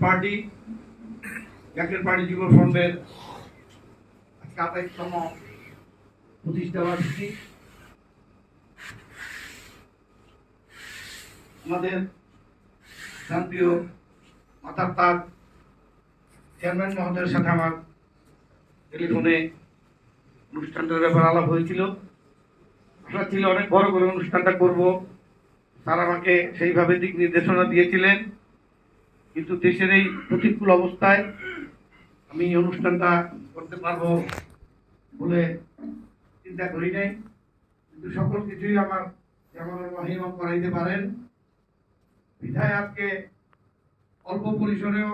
Party আমাদের শান্তিও মাতার তার চেয়ারম্যান মহোদয়ের সাথে আমার টেলিফোনে অনুষ্ঠানটার ব্যাপারে আলাপ হয়েছিল। আশা ছিল অনেক বড় করে অনুষ্ঠানটা করব। তারা আমাকে সেইভাবে দিক নির্দেশনা দিয়েছিলেন। কিন্তু দেশের এই প্রতিকূল অবস্থায় আমি এই অনুষ্ঠানটা করতে পারব বলে চিন্তা করি নাই। কিন্তু সকল কিছুই আমার যেমন মহিমা করাইতে পারেন। বিধায় আজকে অল্প পরিসরেও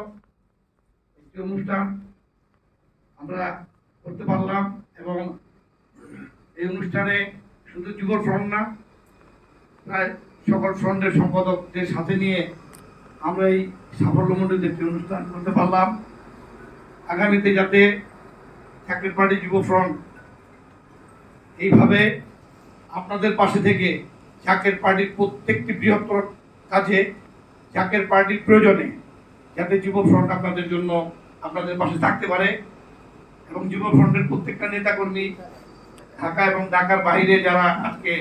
একটি অনুষ্ঠান আমরা করতে পারলাম এবং এই অনুষ্ঠানে শুধু যুব ফ্রন্ট না, প্রায় সকল ফ্রন্টের সম্পাদকদের সাথে নিয়ে আমরা এই সাফল্যমণ্ডিত একটি অনুষ্ঠান করতে পারলাম। আগামীতে যাতে চাকরির পার্টি যুব ফ্রন্ট এইভাবে আপনাদের পাশে থেকে চাকের পার্টির প্রত্যেকটি বৃহত্তর কাজে চাকের পার্টির প্রয়োজনে যাতে যুব ফ্রন্ট আপনাদের জন্য আপনাদের পাশে থাকতে পারে এবং যুব ফ্রন্টের প্রত্যেকটা নেতাকর্মী ঢাকা এবং ঢাকার বাইরে যারা আজকে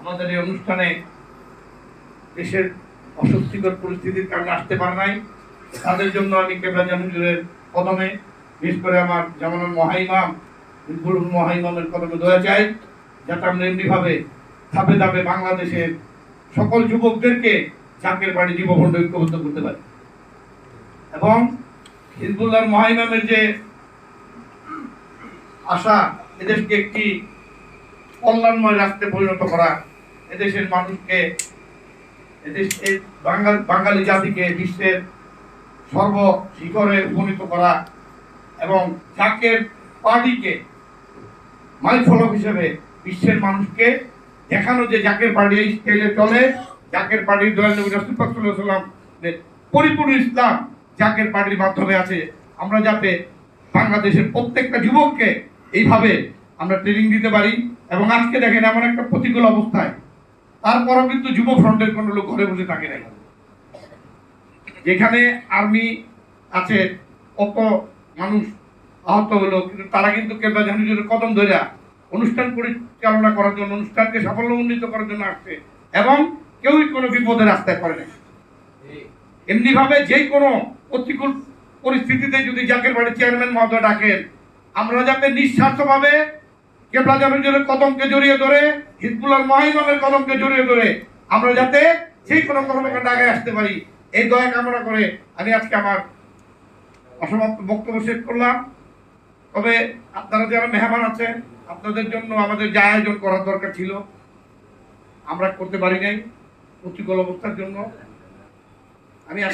আমাদের এই অনুষ্ঠানে দেশের অস্বস্তিকর পরিস্থিতির কারণে আসতে পারে নাই। তাদের জন্য আমি কেবলা জানুজুরের কদমে, বিশেষ করে আমার যেমন মহাইমাম হিজবুল মহাইমামের কদমে দয়া চাই, যাতে আমরা এমনিভাবে ধাপে ধাপে বাংলাদেশের সকল যুবকদেরকে চাকের বাড়ি যুবভণ্ড ঐক্যবদ্ধ করতে পারি। এবং হিজবুল্লাহ মহাইমামের যে আশা, এদেশকে একটি কল্যাণময় রাষ্ট্রে পরিণত করা, এদেশের মানুষকে বাঙাল জাতিকে বিশ্বের সর্ব শিখরে উপনীত করা এবং চাকের পার্টিকে মাইল ফলক হিসেবে বিশ্বের মানুষকে দেখানো যে জাকের পার্টি এই স্কেলে চলে জাকের পার্টির দয়াল পরিপূর্ণ ইসলাম জাকের পার্টির মাধ্যমে আছে। আমরা যাতে বাংলাদেশের প্রত্যেকটা যুবককে এইভাবে আমরা ট্রেনিং দিতে পারি। এবং আজকে দেখেন এমন একটা প্রতিকূল অবস্থায় তারপরও কিন্তু যুব ফ্রন্টের কোনো লোক ঘরে বসে থাকে নাই। যেখানে আর্মি আছে কত মানুষ, আহত হলো, কিন্তু তারা কিন্তু কেবল জাহানুজের কদম ধরে অনুষ্ঠান পরিচালনা করার জন্য, অনুষ্ঠানকে সাফল্যমণ্ডিত করার জন্য আসছে এবং কেউই কোনো বিপদের রাস্তায় পড়ে না এমনিভাবে যে কোনো প্রতিকূল পরিস্থিতিতে যদি জাকের বাড়ি চেয়ারম্যান মহোদয় ডাকেন, আমরা যাতে নিঃস্বার্থভাবে কেবলা জাহানুজের কদমকে জড়িয়ে ধরে হিজবুল্লাহ মহাইমামের কদমকে জড়িয়ে ধরে আমরা যাতে যে কোনো কর্মকাণ্ড আগে আসতে পারি। এই দয়া কামনা করে আমি আজকে আমার অসমাপ্ত বক্তব্য শেষ করলাম। তবে আপনারা যারা মেহমান আছেন, আপনাদের জন্য আমাদের যা আয়োজন করার দরকার ছিল, আমরা করতে পারি নাই। প্রতিকূল অবস্থার জন্য। আমি আশা